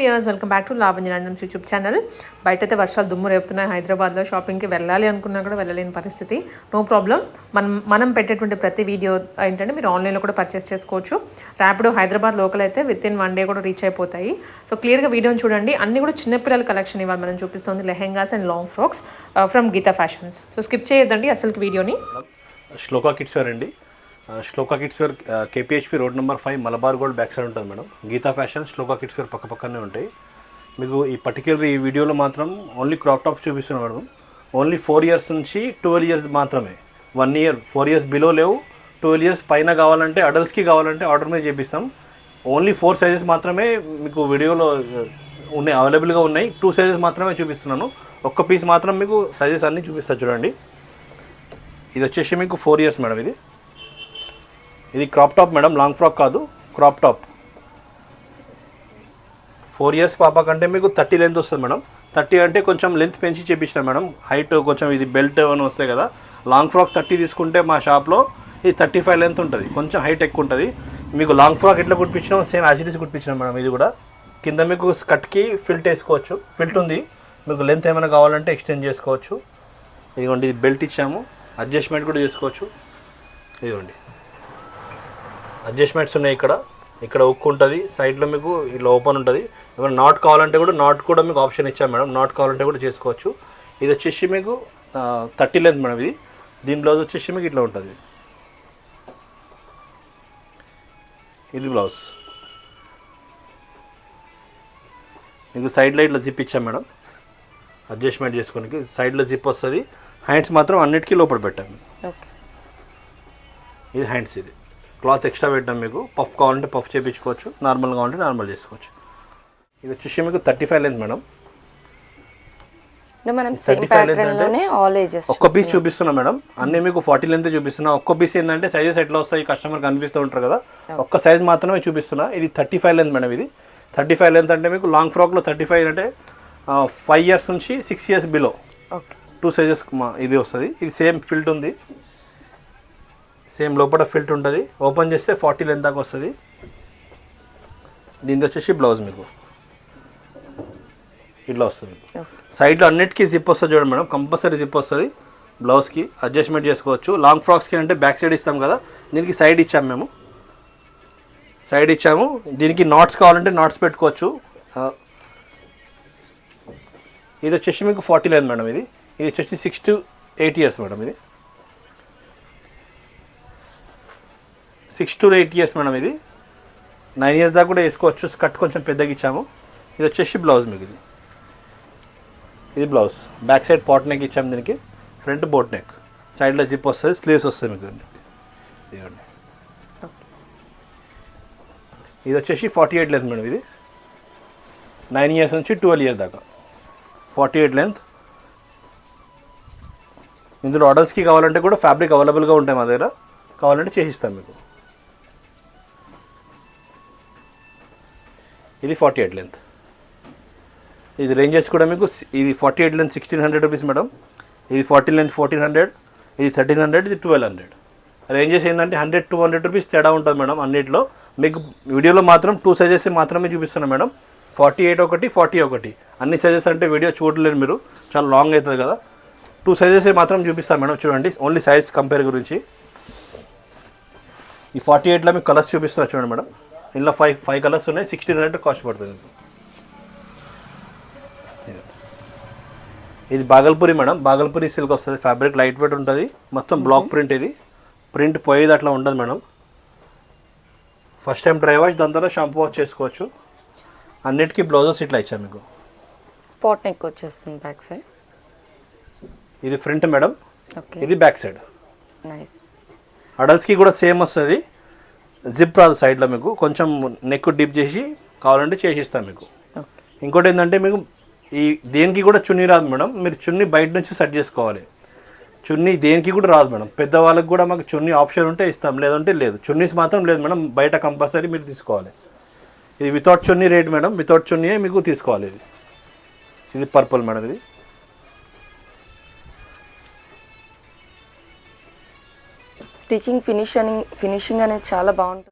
Viewers welcome back to లాభంజనం YouTube channel బయట అయితే వర్షాలు దుమ్ము రేపుతున్నాయి. హైదరాబాద్లో షాపింగ్కి వెళ్ళాలి అనుకున్నా కూడా వెళ్ళలేని పరిస్థితి. నో ప్రాబ్లం మనం మనం పెట్టేటువంటి ప్రతి వీడియో ఏంటంటే మీరు ఆన్లైన్లో కూడా పర్చేస్ చేసుకోవచ్చు. ర్యాపిడో హైదరాబాద్ లోకల్ అయితే విత్ ఇన్ వన్ డే కూడా రీచ్ అయిపోతాయి. సో క్లియర్గా వీడియోని చూడండి. అన్ని కూడా చిన్నపిల్లల కలెక్షన్ ఇవాళ మనం చూపిస్తుంది. Lehengas and long frocks from Geeta fashions so skip చేయొద్దండి అసలుకి వీడియోని శ్లోకా కిట్స్ అండి Shloka kids wear KPHB road number five Malabar Gold back side ఉంటుంది madam. Geeta fashion Shloka kids wear పక్క పక్కనే ఉంటాయి. మీకు ఈ పర్టికులర్ ఈ వీడియోలో మాత్రం ఓన్లీ క్రాప్ టాప్స్ చూపిస్తున్నాం మేడం. ఓన్లీ ఫోర్ ఇయర్స్ నుంచి ట్వెల్వ్ ఇయర్స్ మాత్రమే. One year four years below లేవు. ట్వెల్వ్ ఇయర్స్ పైన కావాలంటే అడల్ట్స్కి కావాలంటే ఆర్డర్ మీద చేపిస్తాం. ఓన్లీ ఫోర్ సైజెస్ మాత్రమే మీకు వీడియోలో ఉన్నాయి అవైలబుల్గా ఉన్నాయి. టూ సైజెస్ మాత్రమే చూపిస్తున్నాను. ఒక్క పీస్ మాత్రం మీకు సైజెస్ అన్నీ చూపిస్తా చూడండి. ఇది వచ్చేసి మీకు ఫోర్ ఇయర్స్ మేడం ఇది. ఇది crop top madam long frock కాదు క్రాప్ టాప్ ఫోర్ ఇయర్స్ పాప కంటే మీకు థర్టీ లెంత్ వస్తుంది మేడం థర్టీ అంటే కొంచెం లెంత్ పెంచి చేపించిన మేడం హైట్ కొంచెం ఇది బెల్ట్ అని వస్తాయి కదా. లాంగ్ ఫ్రాక్ థర్టీ తీసుకుంటే మా షాప్లో ఇది థర్టీ ఫైవ్ లెంత్ ఉంటుంది. కొంచెం హైట్ ఎక్కువ ఉంటుంది. మీకు లాంగ్ ఫ్రాక్ ఎట్లా కుట్టించినాం సేమ్ యాజిటీస్ కుట్టించినాం మేడం ఇది కూడా. కింద మీకు స్కట్కి ఫిల్ట్ వేసుకోవచ్చు. ఫిల్ట్ ఉంది. మీకు లెంత్ ఏమైనా కావాలంటే ఎక్స్టెండ్ చేసుకోవచ్చు. ఇదిగోండి ఇది బెల్ట్ ఇచ్చాము. అడ్జస్ట్మెంట్ కూడా చేసుకోవచ్చు. ఇదిగోండి. అడ్జస్ట్మెంట్స్ ఉన్నాయి ఇక్కడ. ఇక్కడ ఉక్కు ఉంటుంది. సైడ్లో మీకు ఇట్లా ఓపెన్ ఉంటుంది. ఏమైనా నాట్ కావాలంటే కూడా నాట్ కూడా మీకు ఆప్షన్ ఇచ్చాం మేడం. నాట్ కావాలంటే కూడా చేసుకోవచ్చు. ఇది వచ్చేసి మీకు థర్టీ లెంత్ మేడం ఇది. దీని బ్లౌజ్ వచ్చేసి మీకు ఇట్లా ఉంటుంది. ఇది బ్లౌజ్ మీకు సైడ్లో ఇట్లా జిప్ ఇచ్చాం మేడం. అడ్జస్ట్మెంట్ చేసుకోనికి సైడ్లో జిప్ వస్తుంది. హ్యాండ్స్ మాత్రం అన్నిటికీ లోపల పెట్టాము ఇది హ్యాండ్స్ ఇది. క్లాత్ ఎక్స్ట్రా పెట్టాం మీకు. పఫ్ కావాలంటే పఫ్ చేయించుకోవచ్చు నార్మల్ కావాలంటే నార్మల్ చేసుకోవచ్చు. ఇది వచ్చేసి మీకు థర్టీ ఫైవ్ లెంత్ మేడం. అంటే మనం సేమ్ 35 length ప్యాటర్న్లోనే ఆల్ ఏజెస్ ఒక్క పీస్ చూపిస్తున్నా. మేడం. అన్నీ మీకు ఫార్టీ లెంత్ చూపిస్తున్నా. ఒక్క పీస్ ఏంటంటే సైజెస్ ఎట్లా వస్తాయి కస్టమర్ కనిపిస్తూ ఉంటారు కదా. ఒక్క సైజ్ మాత్రమే చూపిస్తున్నా. ఇది థర్టీ ఫైవ్ లెంత్ మేడం ఇది. థర్టీ ఫైవ్ లెంత్ అంటే మీకు లాంగ్ ఫ్రాక్లో థర్టీ ఫైవ్ అంటే ఫైవ్ ఇయర్స్ నుంచి six years below two sizes ఇది వస్తుంది. ఇది సేమ్ ఫిల్ట్ ఉంది. సేమ్ లోపల ఫిల్ట్ ఉంటుంది. ఓపెన్ చేస్తే ఫార్టీ లెంత్ దాకా వస్తుంది. దీని వచ్చేసి బ్లౌజ్ మీకు. ఇట్లా వస్తుంది. సైడ్లో అన్నిటికీ జిప్ వస్తుంది చూడండి మేడం. కంపల్సరీ జిప్ వస్తుంది బ్లౌజ్కి. అడ్జస్ట్మెంట్ చేసుకోవచ్చు. లాంగ్ ఫ్రాక్స్కి అంటే బ్యాక్ సైడ్ ఇస్తాం కదా. దీనికి సైడ్ ఇచ్చాము మేము. సైడ్ ఇచ్చాము. దీనికి నాట్స్ కావాలంటే నాట్స్ పెట్టుకోవచ్చు. ఇది వచ్చేసి మీకు ఫార్టీ లైన్ మేడం ఇది. ఇది వచ్చేసి six to eight years madam ఇది. Six to eight years madam ఇది. నైన్ ఇయర్స్ దాకా కూడా వేసుకోవచ్చు. స్కర్ట్ కొంచెం పెద్దగా ఇచ్చాము. ఇది వచ్చేసి బ్లౌజ్ మీకు ఇది. ఇది blouse. Back side pot neck ఇచ్చాము దీనికి. Front boat neck. సైడ్లో జిప్ వస్తుంది. స్లీవ్స్ వస్తుంది మీకు ఇదిగోండి. ఇది వచ్చేసి ఫార్టీ ఎయిట్ లెంత్ మేడం ఇది. నైన్ ఇయర్స్ నుంచి ట్వెల్వ్ ఇయర్స్ దాకా. Forty eight length. ఇందులో ఆర్డర్స్కి కావాలంటే కూడా ఫ్యాబ్రిక్ అవైలబుల్గా ఉంటాయి మా దగ్గర. కావాలంటే చేసిస్తాం మీకు. ఇది ఫార్టీ ఎయిట్ లెంత్ ఇది రేంజెస్ కూడా మీకు ఇది forty eight length sixteen hundred rupees madam ఇది ఫార్టీ లెంత్ ఫోర్టీన్ హండ్రెడ్ ఇది థర్టీన్ హండ్రెడ్ ఇది ట్వెల్వ్ హండ్రెడ్ రేంజెస్ ఏంటంటే హండ్రెడ్ టూ హండ్రెడ్ రూపీస్ తేడా ఉంటుంది మేడం అన్నింటిలో. మీకు వీడియోలో మాత్రం టూ సైజెస్ మాత్రమే చూపిస్తున్నాను మేడం ఫార్టీ ఎయిట్ ఒకటి ఫార్టీ ఒకటి. అన్ని సైజెస్ అంటే వీడియో చూడలేరు మీరు. చాలా లాంగ్ అవుతుంది కదా. టూ సైజెస్ మాత్రం చూపిస్తాను మేడం చూడండి. ఓన్లీ సైజ్ కంపేర్ గురించి. ఈ ఫార్టీ ఎయిట్లో మీకు కలర్స్ చూపిస్తున్నా చూడండి మేడం ఇందులో ఫైవ్ ఫైవ్ కలర్స్ ఉన్నాయి సిక్స్టీన్ హండ్రెడ్ కాస్ట్ పడుతుంది. ఇది. బాగల్పూరి మేడం. బాగల్పూరి సిల్క్ వస్తుంది ఫ్యాబ్రిక్ లైట్ వెయిట్ ఉంటుంది. మొత్తం బ్లాక్ ప్రింట్ ఇది. ప్రింట్ పోయేది అట్లా ఉండదు madam. First time dry wash దాని తర్వాత షాంపూ వాష్ చేసుకోవచ్చు. అన్నిటికీ బ్లౌజెస్ ఇట్లా ఇచ్చాను మీకు. పాట్ నెక్ వచ్చేస్తుంది బ్యాక్ సైడ్ ఇది ఫ్రంట్ మేడం. ఓకే ఇది బ్యాక్ సైడ్ నైస్ అడల్ట్స్కి కూడా సేమ్ వస్తుంది. జిప్ రాదు సైడ్లో మీకు. కొంచెం నెక్ డిప్ చేసి కావాలంటే చేసిస్తాం మీకు. ఇంకోటి ఏంటంటే మీకు ఈ దేనికి కూడా చున్నీ రాదు మేడం. మీరు చున్నీ బయట నుంచి సెట్ చేసుకోవాలి. చున్నీ దేనికి కూడా రాదు మేడం. పెద్దవాళ్ళకి కూడా మాకు చున్నీ ఆప్షన్ ఉంటే ఇస్తాం. లేదంటే లేదు. చున్నీస్ మాత్రం లేదు మేడం. బయట కంపల్సరీ మీరు తీసుకోవాలి. ఇది without chunni rate madam. Without చున్నీయే మీకు తీసుకోవాలి ఇది. ఇది పర్పుల్ మేడం ఇది. స్టిచ్చింగ్ ఫినిషింగ్ ఫినిషింగ్ అనేది చాలా బాగుంటుంది.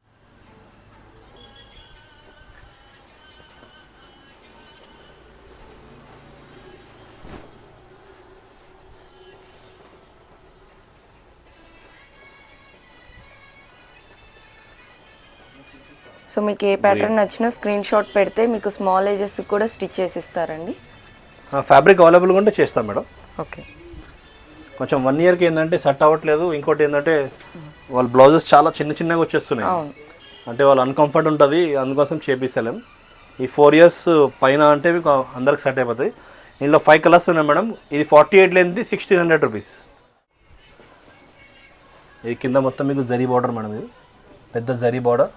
సో మీకు ఏ ప్యాటర్న్ నచ్చినా స్క్రీన్ షాట్ పెడితే మీకు స్మాల్ ఏజెస్ కూడా స్టిచ్ చేసి ఇస్తారండి. ఫ్యాబ్రిక్ అవైలబుల్గా ఉంటే చేస్తాం మేడం. ఓకే కొంచెం వన్ ఇయర్కి ఏంటంటే సెట్ అవ్వట్లేదు. ఇంకోటి ఏంటంటే వాళ్ళ బ్లౌజెస్ చాలా చిన్న చిన్నగా వచ్చేస్తున్నాయి. అంటే వాళ్ళు అన్కంఫర్ట్ ఉంటుంది. అందుకోసం చేపిస్తలేం. ఈ ఫోర్ ఇయర్స్ పైన అంటే మీకు అందరికి సెట్ అయిపోతాయి. ఇందులో ఫైవ్ కలర్స్ ఉన్నాయి మేడం. ఇది ఫార్టీ ఎయిట్ లేనిది సిక్స్టీన్ హండ్రెడ్ రూపీస్ ఇది కింద మొత్తం మీకు జరీ బార్డర్ మేడం ఇది. పెద్ద జరీ బార్డర్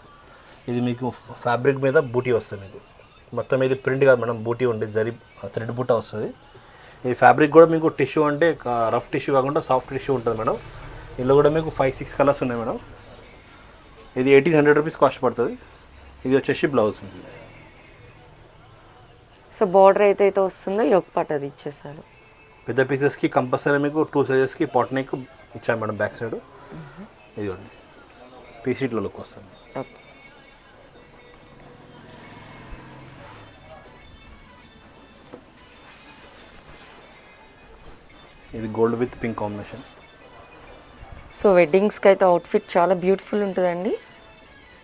ఇది మీకు ఫ్యాబ్రిక్ మీద బూటీ వస్తుంది మీకు. మొత్తం ఇది ప్రింట్ కాదు మేడం. బూటీ ఉండి జరీ థ్రెడ్ బూట వస్తుంది. ఈ ఫ్యాబ్రిక్ కూడా మీకు టిష్యూ అంటే రఫ్ టిష్యూ కాకుండా సాఫ్ట్ టిష్యూ ఉంటుంది మేడం. ఇందులో కూడా మీకు ఫైవ్ సిక్స్ కలర్స్ ఉన్నాయి మేడం. ఇది ఎయిటీన్ హండ్రెడ్ రూపీస్ కాస్ట్ పడుతుంది. ఇది వచ్చేసి బ్లౌజ్ సో బార్డర్ ఏదైతే వస్తుందో యొక్ పట్ అది ఇచ్చేసారు. పెద్ద పీసెస్కి కంపల్సరీ మీకు టూ సైజెస్కి పాట్ నెక్ ఇచ్చాను మేడం బ్యాక్ సైడ్ ఇదిగోండి. పీసీట్లో లుక్ వస్తుంది. ఇది gold with pink combination. So వెడ్డింగ్స్కి అయితే అవుట్ఫిట్ చాలా బ్యూటిఫుల్ ఉంటుందండి.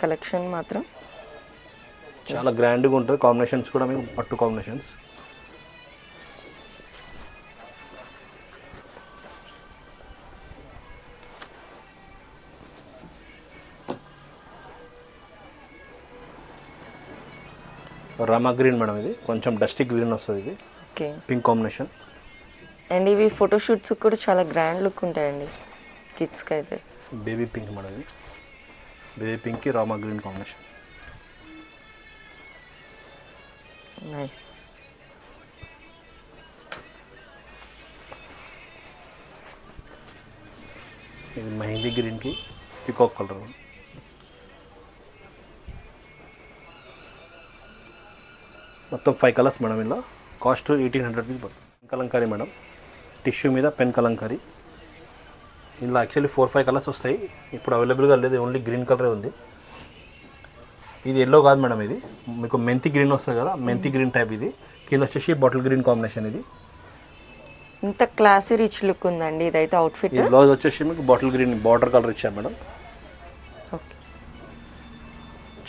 కలెక్షన్ మాత్రం. చాలా గ్రాండ్గా ఉంటుంది. కాంబినేషన్స్ కూడా మీకు పట్టు కాంబినేషన్స్. రామా గ్రీన్ మేడం ఇది. కొంచెం డస్టీ గ్రీన్ వస్తుంది ఇది. ఓకే. Pink combination. అండ్ ఇవి ఫోటోషూట్స్ కూడా చాలా గ్రాండ్ లుక్ ఉంటాయండి కిడ్స్కి అయితే. బేబీ పింక్ మేడం ఇది. బేబీ పింక్కి రామా గ్రీన్ కాంబినేషన్ నైస్ ఇది మెహందీ గ్రీన్కి పికాక్ కలర్ మొత్తం ఫైవ్ కలర్స్ మేడం ఇలా కాస్ట్ ఎయిటీన్ హండ్రెడ్ రూపీస్ పడుతుంది. కలంకారీ మేడం టిష్యూ మీద పెన్ కలంకారీ. ఇందులో యాక్చువల్లీ ఫోర్ ఫైవ్ కలర్స్ వస్తాయి. ఇప్పుడు అవైలబుల్గా లేదు ఓన్లీ గ్రీన్ కలరే ఉంది. ఇది ఎల్లో కాదు మేడం ఇది. మీకు మెంతి గ్రీన్ వస్తుంది కదా మెంతి గ్రీన్ టైప్ ఇది. కింద వచ్చేసి బాటిల్ గ్రీన్ కాంబినేషన్ ఇది. ఇంత క్లాసీ రిచ్ లుక్ ఉందండి ఇదైతే అవుట్ఫిట్ ఈ బ్లౌజ్ వచ్చేసి మీకు బాటిల్ గ్రీన్ బార్డర్ కలర్ ఇచ్చాం మేడం ఓకే.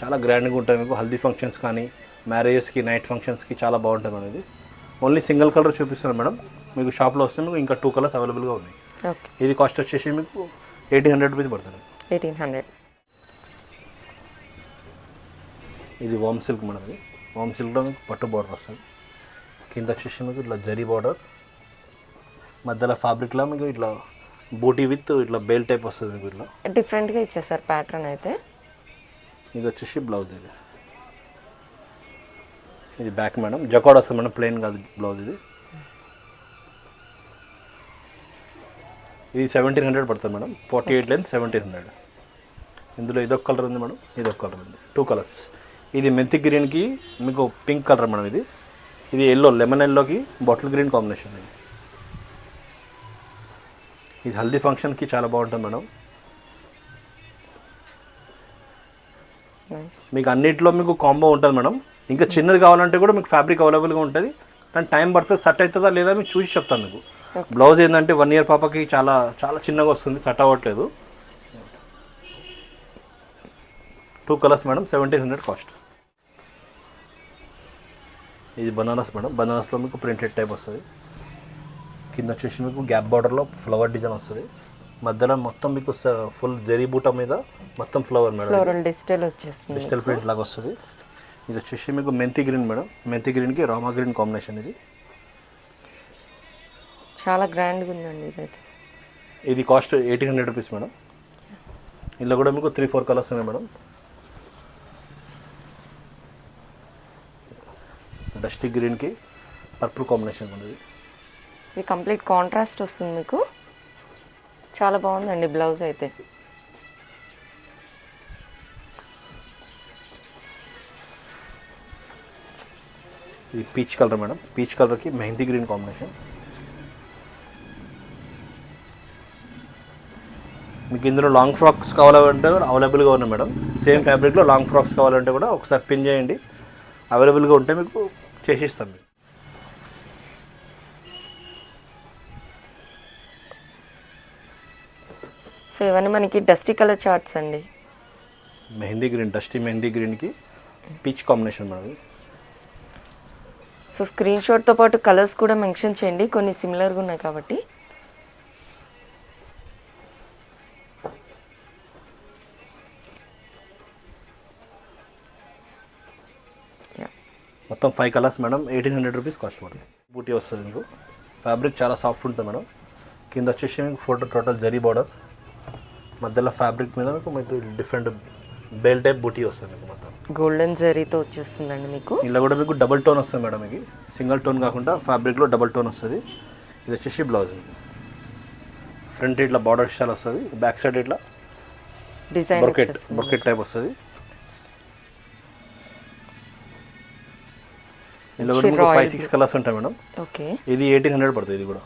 చాలా గ్రాండ్గా ఉంటుంది మీకు హల్దీ ఫంక్షన్స్ కానీ మ్యారేజెస్కి నైట్ ఫంక్షన్స్కి చాలా బాగుంటుంది మేడం ఇది. ఓన్లీ సింగిల్ కలర్ చూపిస్తాను మేడం మీకు షాప్లో వస్తే మీకు ఇంకా టూ కలర్స్ అవైలబుల్గా ఉన్నాయి. ఓకే. ఇది కాస్ట్ వచ్చేసి మీకు ఎయిటీన్ హండ్రెడ్ రూపీస్ పడుతుంది. ఎయిటీన్ హండ్రెడ్ ఇది వామ్ సిల్క్ మేడం ఇది. వామ్ సిల్క్లో మీకు పట్టు బార్డర్ వస్తుంది. కింద వచ్చేసి మీకు ఇట్లా జరీ బార్డర్ మధ్యలో ఫ్యాబ్రిక్లో మీకు ఇట్లా బూటీ విత్ ఇట్లా బేల్ టైప్ వస్తుంది మీకు ఇట్లా. డిఫరెంట్గా ఇచ్చేసారు ప్యాటర్న్ అయితే. ఇది వచ్చేసి బ్లౌజ్ ఇది. ఇది బ్యాక్ మేడం జకాడ్ వస్తుంది మేడం ప్లెయిన్ కాదు బ్లౌజ్ ఇది. ఇది సెవెంటీన్ హండ్రెడ్ పడుతుంది madam. Forty eight length seventeen hundred ఇందులో ఇదొక కలర్ ఉంది మేడం. ఇదొక కలర్ ఉంది. టూ కలర్స్ ఇది మెంతి గ్రీన్కి మీకు పింక్ కలర్ మేడం ఇది. ఇది ఎల్లో లెమన్ ఎల్లోకి బాటిల్ గ్రీన్ కాంబినేషన్ ఇది. ఇది హల్దీ ఫంక్షన్కి చాలా బాగుంటుంది మేడం. మీకు అన్నిట్లో మీకు కాంబో ఉంటుంది మేడం. ఇంకా చిన్నది కావాలంటే కూడా మీకు ఫ్యాబ్రిక్ అవైలబుల్గా ఉంటుంది. కానీ టైం పడుతుంది సెట్ అవుతుందా లేదా మీకు చూసి చెప్తాను మీకు. బ్లౌజ్ ఏంటంటే వన్ ఇయర్ పాపకి చాలా చాలా చిన్నగా వస్తుంది సెట్ అవ్వట్లేదు. Two colours madam seventeen hundred cost ఇది బనారస్ మేడం బనారస్లో మీకు ప్రింటెడ్ టైప్ వస్తుంది. కింద వచ్చేసి మీకు గ్యాప్ బార్డర్లో ఫ్లవర్ డిజైన్ వస్తుంది. మధ్యలో మొత్తం మీకు ఫుల్ జరీ బూట మీద మొత్తం ఫ్లవర్ మేడం డిజిటల్ వచ్చేస్తుంది డిజిటల్ ప్రింట్ లాగా వస్తుంది. ఇది వచ్చేసి మీకు మెంతి గ్రీన్ మేడం మెంతి గ్రీన్కి రామా గ్రీన్ కాంబినేషన్ ఇది. చాలా గ్రాండ్గా ఉందండి ఇదైతే. ఇది cost eighteen hundred rupees madam ఇందులో కూడా మీకు త్రీ ఫోర్ కలర్స్ ఉన్నాయి మేడం డస్టీ గ్రీన్కి పర్పుల్ కాంబినేషన్ ఉంది ఇది కంప్లీట్ కాంట్రాస్ట్ వస్తుంది మీకు. చాలా బాగుందండి బ్లౌజ్ అయితే. ఇది పీచ్ కలర్ మేడం పీచ్ కలర్కి మెహందీ గ్రీన్ కాంబినేషన్ మీకు ఇందులో లాంగ్ ఫ్రాక్స్ కావాలంటే కూడా అవైలబుల్గా ఉన్నాయి మేడం. సేమ్ ఫ్యాబ్రిక్లో లాంగ్ ఫ్రాక్స్ కావాలంటే కూడా ఒకసారి పిన్ చేయండి. అవైలబుల్గా ఉంటే మీకు చేసిస్తాం మీకు సో ఇవన్నీ మనకి డస్టీ కలర్ చార్ట్స్ అండి. మెహందీ గ్రీన్ డస్టీ మెహందీ గ్రీన్కి పీచ్ కాంబినేషన్ మేడం ఇది. సో స్క్రీన్ షాట్తో పాటు కలర్స్ కూడా మెన్షన్ చేయండి. కొన్ని సిమిలర్గా ఉన్నాయి కాబట్టి. మొత్తం five colours madam. Eighteen hundred rupees cost పడుతుంది. బూటీ వస్తుంది మీకు. ఫ్యాబ్రిక్ చాలా సాఫ్ట్ ఉంటుంది మేడం. కింద వచ్చేసి మీకు ఫోటో టోటల్ జరీ బార్డర్ మధ్యలో ఫ్యాబ్రిక్ మీద మీకు మీకు డిఫరెంట్ బెల్ టైప్ బూటీ వస్తుంది మీకు మొత్తం. గోల్డెన్ జరీతో వచ్చేస్తుందండి మీకు. ఇలా కూడా మీకు డబుల్ టోన్ వస్తుంది మేడం ఇది. సింగిల్ టోన్ కాకుండా ఫ్యాబ్రిక్లో డబుల్ టోన్ వస్తుంది. ఇది వచ్చేసి బ్లౌజ్ ఫ్రంట్ ఇట్లా బార్డర్ స్టైల్ వస్తుంది. బ్యాక్ సైడ్ ఇట్లా డిజైన్ బొర్కెట్ వచ్చేస్తుంది. బొర్కెట్ టైప్ వస్తుంది. ఇందులో కూడా మీకు ఫైవ్ సిక్స్ కలర్స్ ఉంటాయి మేడం. ఓకే. ఇది ఎయిటీన్ హండ్రెడ్ పడుతుంది ఇది కూడా.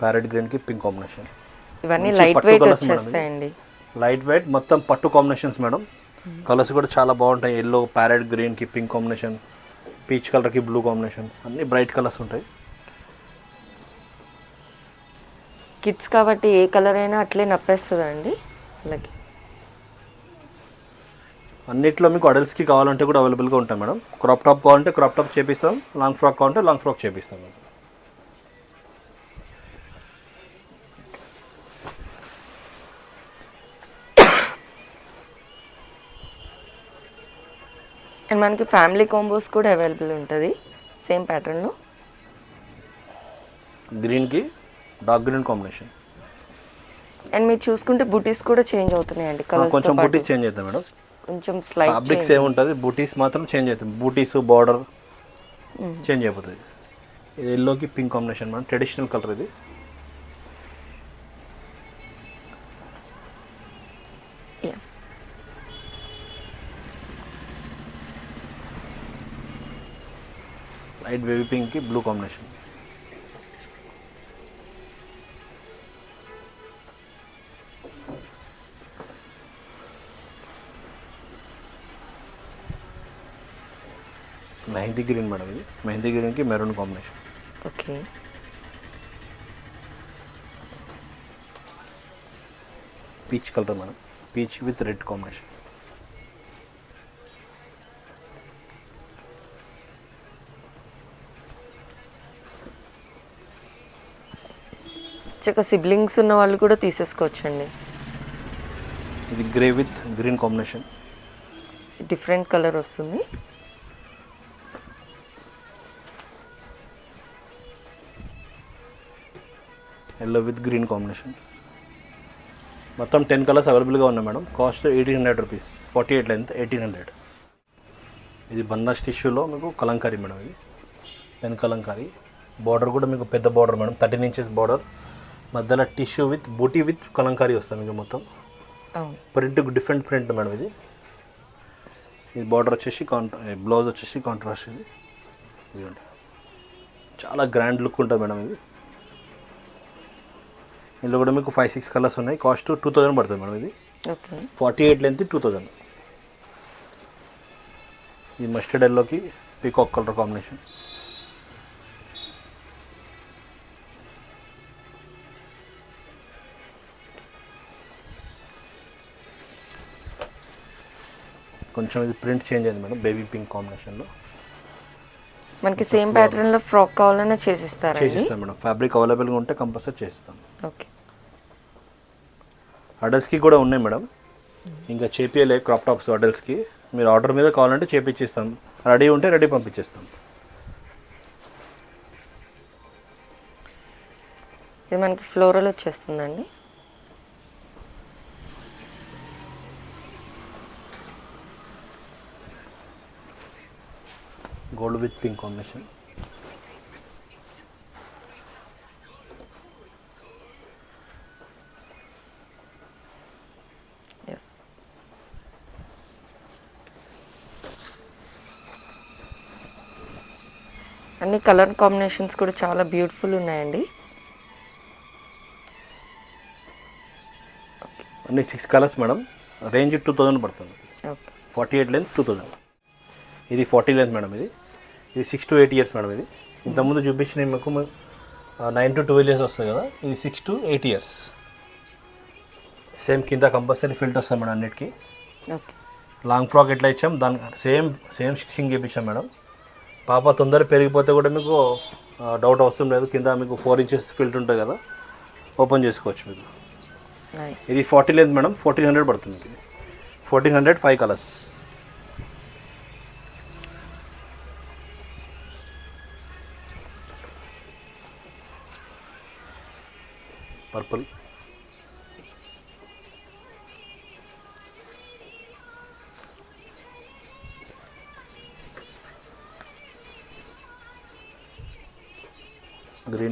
ప్యారెట్ గ్రీన్కి పింక్ కాంబినేషన్ ఇవన్నీ లైట్ వెయిట్. వచ్చేస్తాయండి. లైట్ వెయిట్ మొత్తం పట్టు కాంబినేషన్స్ మేడం. కలర్స్ కూడా చాలా బాగుంటాయి. ఎల్లో ప్యారెట్ గ్రీన్కి పింక్ కాంబినేషన్ పీచ్ కలర్కి బ్లూ కాంబినేషన్ అన్ని బ్రైట్ కలర్స్ ఉంటాయి. కిడ్స్ కాబట్టి ఏ కలర్ అయినా అట్లే నప్పేస్తుందండి. అలాగే. అన్నిట్లో మీకు అడల్ట్స్కి కావాలంటే కూడా అవైలబుల్గా ఉంటాయి మేడం. క్రాప్ టాప్ కావాలంటే క్రాప్ టాప్ చేపిస్తాం. లాంగ్ ఫ్రాక్ కావాలంటే లాంగ్ ఫ్రాక్ చేపిస్తాం మేడం. అండ్ మనకి ఫ్యామిలీ కాంబోస్ కూడా అవైలబుల్ ఉంటుంది. సేమ్ ప్యాటర్న్లో గ్రీన్కి డార్క్ గ్రీన్ కాంబినేషన్ అండ్ మీరు చూసుకుంటే బుటీస్ కూడా చేంజ్ అవుతున్నాయండి కొంచెం బూటీస్ చేంజ్ అవుతాయి మేడం. కొంచెం స్లైట్ ఫ్యాబ్రిక్స్ ఏముంటుంది? బూటీస్ మాత్రం చేంజ్ అవుతుంది. బూటీస్ బార్డర్ చేంజ్ అయిపోతుంది. ఇది ఎల్లోకి pink combination madam traditional colour ఇది. లైట్ బేబీ పింక్కి blue combination mehndi green madam ఇది. మెహందీ గ్రీన్కి maroon combination. Okay. Peach colour madam. Peach with red combination. చక్క సిబ్లింగ్స్ ఉన్న వాళ్ళు కూడా తీసేసుకోవచ్చండి. ఇది grey with green combination. Different colour వస్తుంది. ఎల్లో విత్ గ్రీన్ కాంబినేషన్ మొత్తం టెన్ కలర్స్ అవైలబుల్గా ఉన్నాయి madam. Cost eighteen hundred rupees forty eight length eighteen hundred ఇది బన్నాస్ టిష్యూలో మీకు కలంకారీ మేడం ఇది. పెన్ కలంకారీ. బార్డర్ కూడా మీకు పెద్ద border madam. Thirteen inches border మధ్యలో tissue with booty with Kalamkari వస్తుంది మీకు మొత్తం. ప్రింట్ డిఫరెంట్ ప్రింట్ మేడం ఇది. ఇది బార్డర్ వచ్చేసి కాంట్రా బ్లౌజ్ వచ్చేసి కాంట్రాస్ట్ ఇది. ఇదిగోండి. చాలా గ్రాండ్ లుక్ ఉంటుంది మేడం ఇది. ఇందులో కూడా మీకు ఫైవ్ సిక్స్ కలర్స్ ఉన్నాయి. కాస్ట్ టూ థౌజండ్ పడుతుంది మేడం ఇది. Forty eight length two thousand ఈ మస్టర్డ్ ఎల్లోకి పీకాక్ కలర్ కాంబినేషన్ కొంచెం ఇది ప్రింట్ చేంజ్ అయింది మేడం బేబీ పింక్ కాంబినేషన్లో మనకి సేమ్ ప్యాటర్న్లో ఫ్రాక్ కావాలన్నా చేసిస్తారండి చేసిస్తాం మేడం. ఫ్యాబ్రిక్ అవైలబుల్గా ఉంటే కంపల్సరీ చేసిస్తాం. ఓకే. అడల్ట్స్కి కూడా ఉన్నాయి మేడం. ఇంకా చేపియలే క్రాప్ టాప్స్ అడల్ట్స్కి మీరు ఆర్డర్ మీద కావాలంటే చేపించేస్తాం రెడీ ఉంటే రెడీ పంపించేస్తాం. ఇది మనకి ఫ్లోరల్ వచ్చేస్తుందండి. Gold with pink combination yes అన్ని కలర్ కాంబినేషన్స్ కూడా చాలా బ్యూటిఫుల్ ఉన్నాయండి. అన్ని six colours madam range two thousand పడుతుంది. Forty eight length two thousand ఇది ఫార్టీ లెంత్ మేడం ఇది. ఇది six to eight years madam ఇది. ఇంతకుముందు చూపించిన మీకు నైన్ టు ట్వెల్వ్ ఇయర్స్ వస్తుంది కదా ఇది six to eight years same కింద కంపల్సరీ ఫిల్ట్ వస్తాయి మేడం అన్నిటికీ. లాంగ్ ఫ్రాక్ ఎట్లా ఇచ్చాం? దాని సేమ్ సేమ్ స్టిచ్చింగ్ చేయించాం మేడం పాప తొందర పెరిగిపోతే కూడా మీకు డౌట్ అవసరం లేదు. కింద మీకు ఫోర్ ఇంచెస్ ఫిల్ట్ ఉంటుంది కదా ఓపెన్ చేసుకోవచ్చు మీకు ఇది ఫార్టీ లేదు మేడం ఫోర్టీన్ హండ్రెడ్ పడుతుంది మీకు. ఇది fourteen hundred five colours purple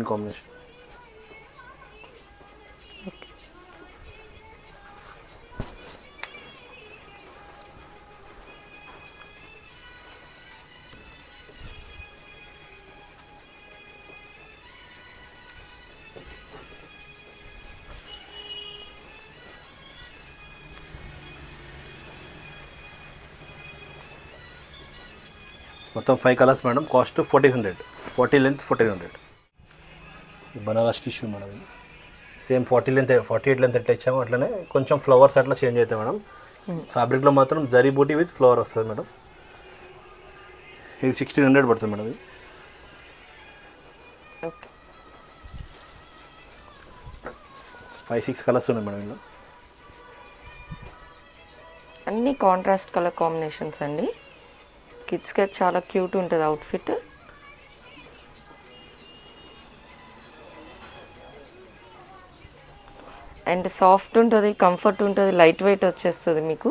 green combination మొత్తం five colours madam cost fourteen hundred forty length fourteen hundred Banaras tissue madam ఇది. Same forty length forty eight length ఎట్లా ఇచ్చామో. అట్లనే కొంచెం ఫ్లవర్స్ అట్లా చేంజ్ అవుతాయి మేడం. ఫ్యాబ్రిక్లో మాత్రం జరీ బూటీ విత్ ఫ్లవర్ వస్తుంది మేడం. ఇది సిక్స్టీన్ హండ్రెడ్ పడుతుంది మేడం ఇది. ఓకే. ఫైవ్ సిక్స్ కలర్స్ ఉన్నాయి మేడం ఇందులో. అన్ని కాంట్రాస్ట్ కలర్ కాంబినేషన్స్ అండి. కిడ్స్కి చాలా క్యూట్ ఉంటుంది అవుట్ఫిట్ అండ్ సాఫ్ట్ ఉంటుంది కంఫర్ట్ ఉంటుంది లైట్ వెయిట్ వచ్చేస్తుంది మీకు.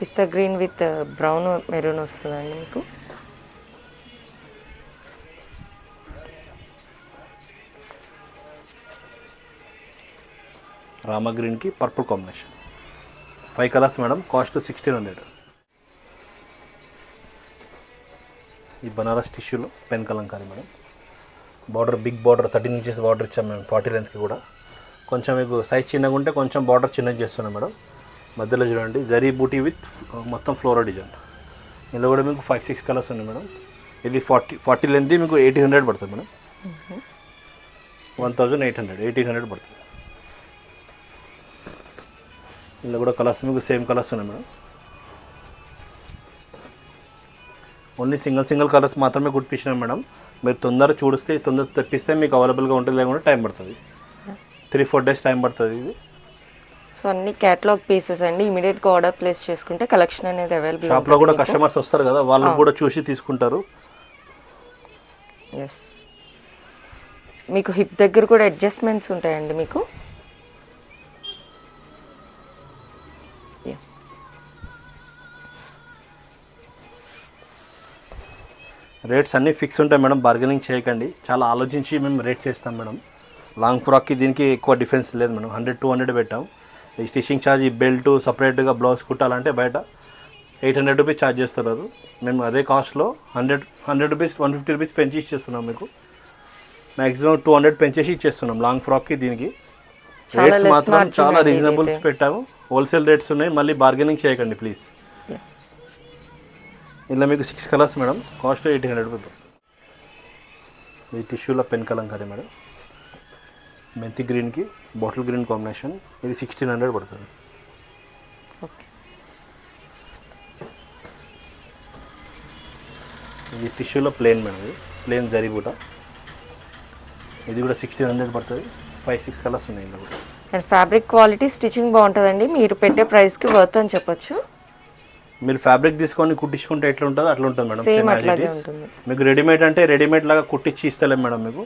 Pista green with brown maroon వస్తుందండి మీకు. రామా గ్రీన్కి purple combination. Five colours madam cost sixteen hundred. ఈ బనారస్ టిష్యూలో pen kalamkari madam. Border big border thirteen inches border ఇచ్చాం మేము ఫార్టీ లెంత్కి కూడా. కొంచెం మీకు సైజ్ చిన్నగా ఉంటే కొంచెం బార్డర్ చిన్నగా చేస్తున్నాం మేడం. మధ్యలో చూడండి జరీ బూటీ విత్ మొత్తం ఫ్లోరల్ డిజైన్. ఇందులో కూడా మీకు ఫైవ్ సిక్స్ కలర్స్ ఉన్నాయి మేడం. ఇది ఫార్టీ ఫార్టీ లెంత్ మీకు ఎయిటీన్ హండ్రెడ్ పడుతుంది madam. One thousand eight hundred eighteen hundred పడుతుంది. ఇందులో కూడా కలర్స్ మీకు సేమ్ కలర్స్ ఉన్నాయి madam. Only single single colours మాత్రమే కుట్టించినాం మేడం. మీరు తొందర చూడిస్తే తొందర తెప్పిస్తే మీకు అవైలబుల్గా ఉంటుంది లేకుండా టైం పడుతుంది. త్రీ ఫోర్ డేస్ టైం పడుతుంది ఇది. సో అన్ని క్యాటలాగ్ పీసెస్ అండి. ఇమీడియట్గా ఆర్డర్ ప్లేస్ చేసుకుంటే కలెక్షన్ అనేది అవైలబుల్ షాప్లో కూడా కస్టమర్స్ వస్తారు కదా వాళ్ళు కూడా చూసి తీసుకుంటారు. ఎస్ మీకు హిప్ దగ్గర కూడా అడ్జస్ట్మెంట్స్ ఉంటాయండి మీకు? రేట్స్ అన్నీ ఫిక్స్ ఉంటాయి మేడం బార్గెనింగ్ చేయకండి. చాలా ఆలోచించి మేము రేట్ చేస్తాం మేడం. లాంగ్ ఫ్రాక్కి దీనికి ఎక్కువ డిఫరెన్స్ లేదు మేడం. హండ్రెడ్ టూ హండ్రెడ్ పెట్టాం. ఈ స్టిచ్చింగ్ ఛార్జ్ ఈ బెల్ట్ సపరేట్గా బ్లౌజ్ కుట్టాలంటే బయట ఎయిట్ హండ్రెడ్ రూపీస్ ఛార్జ్ చేస్తున్నారు. మేము అదే కాస్ట్లో hundred hundred rupees one fifty rupees పెంచి ఇచ్చేస్తున్నాం మీకు. మ్యాక్సిమం టూ హండ్రెడ్ పెంచేసి ఇచ్చేస్తున్నాం లాంగ్ ఫ్రాక్కి దీనికి. రేట్స్ మాత్రం చాలా రీజనబుల్స్. పెట్టాము. హోల్సేల్ రేట్స్ ఉన్నాయి మళ్ళీ బార్గెనింగ్ చేయకండి ప్లీజ్. ఇలా మీకు six colours madam. Cost eight hundred rupees ఈ టిష్యూలో పెన్ కలంకారీ మేడం. మెంతి గ్రీన్కి బాటిల్ గ్రీన్ కాంబినేషన్ ఇది సిక్స్టీన్ హండ్రెడ్ పడుతుంది. ఓకే ఇది టిష్యూలో ప్లేన్ మేడం ఇది. ప్లేన్ జరీబూట ఇది కూడా సిక్స్టీన్ హండ్రెడ్ పడుతుంది. ఫైవ్ సిక్స్ కలర్స్ ఉన్నాయి ఇందులో. కూడా అండ్ ఫ్యాబ్రిక్ క్వాలిటీ స్టిచ్చింగ్ బాగుంటుందండి. మీరు పెట్టే ప్రైస్కి వర్త్ అని చెప్పొచ్చు. మీరు ఫ్యాబ్రిక్ తీసుకొని కుట్టించుకుంటే ఎట్లా ఉంటుందో అట్లా ఉంటుంది మేడం సేమ్ అట్లాగే ఉంటుంది. మీకు రెడీమేడ్ అంటే రెడీమేడ్ లాగా కుట్టించి ఇస్తలేం మేడం మీకు.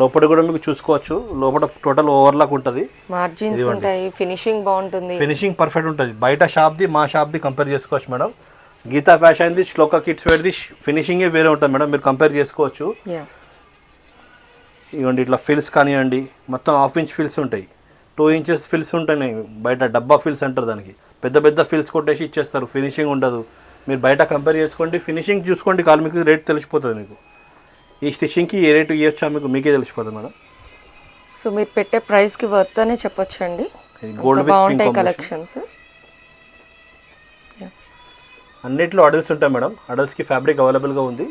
లోపల కూడా మీకు చూసుకోవచ్చు. లోపల టోటల్ ఓవర్లాక్ ఉంటుంది. మార్జిన్స్ ఉంటాయి ఫినిషింగ్ బాగుంటుంది. ఫినిషింగ్ పర్ఫెక్ట్ ఉంటుంది. బయట షాప్ది మా షాప్ది కంపేర్ చేసుకోవచ్చు మేడం. గీతా ఫ్యాషన్ది శ్లోక కిడ్స్ వేర్ది ఫినిషింగే వేరే ఉంటుంది మేడం. మీరు కంపేర్ చేసుకోవచ్చు. ఇవ్వండి ఇట్లా ఫిల్స్ కానివ్వండి మొత్తం హాఫ్ ఇంచ్ ఫిల్స్ ఉంటాయి. టూ ఇంచెస్ ఫిల్స్ ఉంటాయి బయట డబ్బా ఫిల్స్ అంటారు దానికి. పెద్ద పెద్ద ఫిల్స్ కొట్టేసి ఇచ్చేస్తారు. ఫినిషింగ్ ఉండదు. మీరు బయట కంపేర్ చేసుకోండి. ఫినిషింగ్ చూసుకోండి. కాదు మీకు రేట్ తెలిసిపోతుంది మీకు. ఈ స్టిచ్చింగ్కి ఏ రేటు ఇవ్వచ్చా మీకు? మీకే తెలిసిపోతుంది మేడం. సో మీరు పెట్టే ప్రైస్కి వర్త్ అనే చెప్పొచ్చు అండి pink బాగుంటాయి. కలెక్షన్స్ అన్నిట్లో అడల్స్ ఉంటాయి మేడం. అడల్స్కి ఫ్యాబ్రిక్ అవైలబుల్గా ఉంది.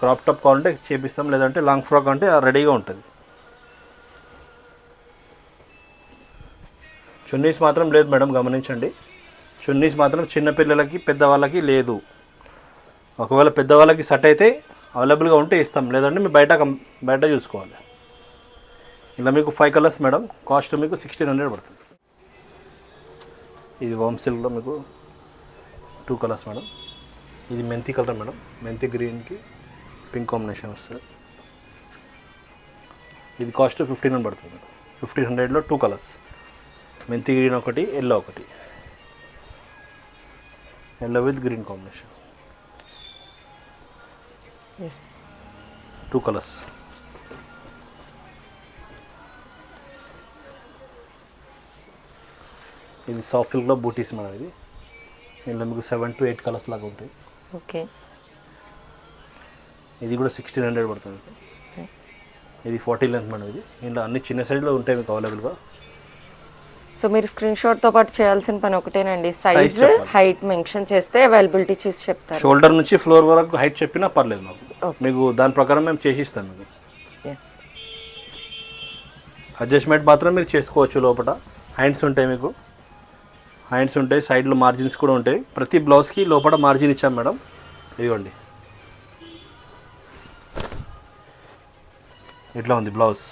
క్రాప్ టాప్ కావాలంటే చేపిస్తాం. లేదంటే లాంగ్ ఫ్రాక్ అంటే రెడీగా ఉంటుంది. చున్నీస్ మాత్రం లేదు మేడం గమనించండి. చున్నీస్ మాత్రం చిన్నపిల్లలకి పెద్దవాళ్ళకి లేదు. ఒకవేళ పెద్దవాళ్ళకి సెట్ అయితే అవైలబుల్గా ఉంటే ఇస్తాం. లేదంటే మీరు బయట బయట చూసుకోవాలి. ఇలా మీకు ఫైవ్ కలర్స్ మేడం కాస్ట్ మీకు సిక్స్టీన్ హండ్రెడ్ పడుతుంది. ఇది వామ్ సిల్క్లో మీకు టూ కలర్స్ మేడం. ఇది మెంతి కలర్ మేడం. మెంతి గ్రీన్కి పింక్ కాంబినేషన్ వస్తుంది. ఇది కాస్ట్ ఫిఫ్టీన్ హండ్రెడ్ పడుతుంది. ఫిఫ్టీన్ హండ్రెడ్లో టూ కలర్స్. మెంతి గ్రీన్ ఒకటి ఎల్లో ఒకటి. Yellow with green combination. Two colours ఇది సాఫ్ట్ సిల్క్లో బూటీస్ మేడం ఇది. ఇందులో మీకు సెవెన్ టు ఎయిట్ కలర్స్ లాగా ఉంటాయి. ఓకే ఇది కూడా సిక్స్టీన్ హండ్రెడ్ పడుతుంది. ఇది ఫార్టీ లెంత్ మేడం ఇది. ఇందులో అన్ని చిన్న సైజులో ఉంటాయి మీకు అవైలబుల్గా సో మీరు స్క్రీన్ షాట్తో పాటు చేయాల్సిన పని ఒకటేనండి. సైజ్. హైట్ మెన్షన్ చేస్తే అవైలబిలిటీ చూసి చెప్తారు. షోల్డర్ నుంచి ఫ్లోర్ వరకు హైట్ చెప్పినా పర్లేదు మాకు. మీకు దాని ప్రకారం మేము చేసి ఇస్తాం మీకు. అడ్జస్ట్మెంట్ మాత్రం మీరు చేసుకోవచ్చు లోపల. హ్యాండ్స్ ఉంటాయి మీకు. హ్యాండ్స్ ఉంటాయి సైడ్లో మార్జిన్స్ కూడా ఉంటాయి. ప్రతి బ్లౌజ్కి లోపల మార్జిన్ ఇచ్చాం మేడం. ఇదిగోండి. ఇట్లా ఉంది బ్లౌజ్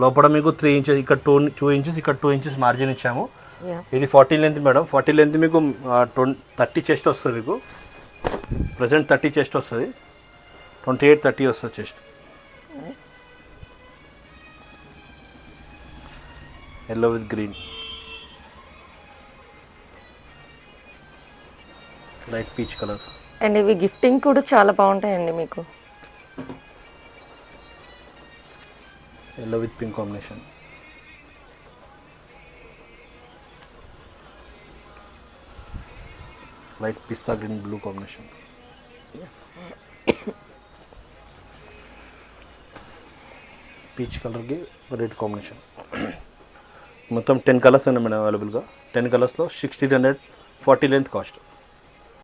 లోపల మీకు త్రీ ఇంచెస్ ఇక్కడ టూ టూ ఇంచెస్ ఇక్కడ టూ ఇంచెస్ మార్జిన్ ఇచ్చాము. ఇది forty length madam forty length మీకు ట్వంటీ థర్టీ చెస్ట్ వస్తుంది మీకు. ప్రజెంట్ థర్టీ చెస్ట్ వస్తుంది. ట్వంటీ ఎయిట్ థర్టీ వస్తుంది chest. Yellow with green light peach colour and ఇవి గిఫ్టింగ్ కూడా చాలా బాగుంటాయండి మీకు. Yellow with pink combination light pista green blue combination peach కలర్కి రెడ్ కాంబినేషన్ మొత్తం టెన్ కలర్స్ ఉన్నాయి మేడం అవైలబుల్గా టెన్ కలర్స్లో sixteen hundred forty length cost